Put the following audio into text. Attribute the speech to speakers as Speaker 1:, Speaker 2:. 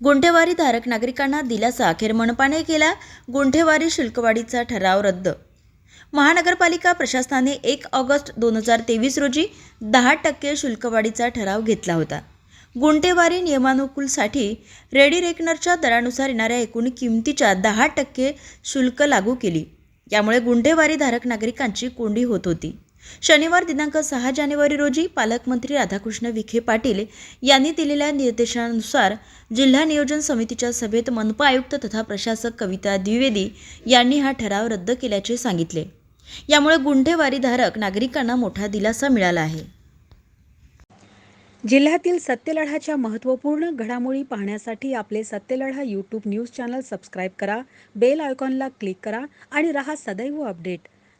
Speaker 1: गुंठेवारी धारक नागरिकांना दिलासा अखेर मनपाने केला. गुंठेवारी शुल्कवाढीचा ठराव रद्द. महानगरपालिका प्रशासनाने एक ऑगस्ट दोन हजार तेवीस रोजी दहा टक्के शुल्कवाढीचा ठराव घेतला होता. गुंठेवारी नियमानुकूलसाठी रेडी रेकनरच्या दरानुसार येणाऱ्या एकूण किमतीच्या दहा टक्के शुल्क लागू केली. यामुळे गुंठेवारी धारक नागरिकांची कोंडी होत होती. शनिवार दिनांक सहा जानेवारी रोजी पालकमंत्री राधाकृष्ण विखे पाटील यांनी दिलेल्या निर्देशानुसार जिल्हा नियोजन समितीच्या सभेत मनपा आयुक्त तथा प्रशासक कविता द्विवेदी यांनी हा ठराव रद्द केल्याचे सांगितले. यामुळे गुंठेवारीधारक नागरिकांना मोठा दिलासा मिळाला आहे.
Speaker 2: जिल्ह्यातील सत्यलढाच्या महत्त्वपूर्ण घडामोडी पाहण्यासाठी आपले Satyaladha YouTube news channel subscribe करा बेल आयकॉनला क्लिक करा आणि रहा सदैव अपडेट.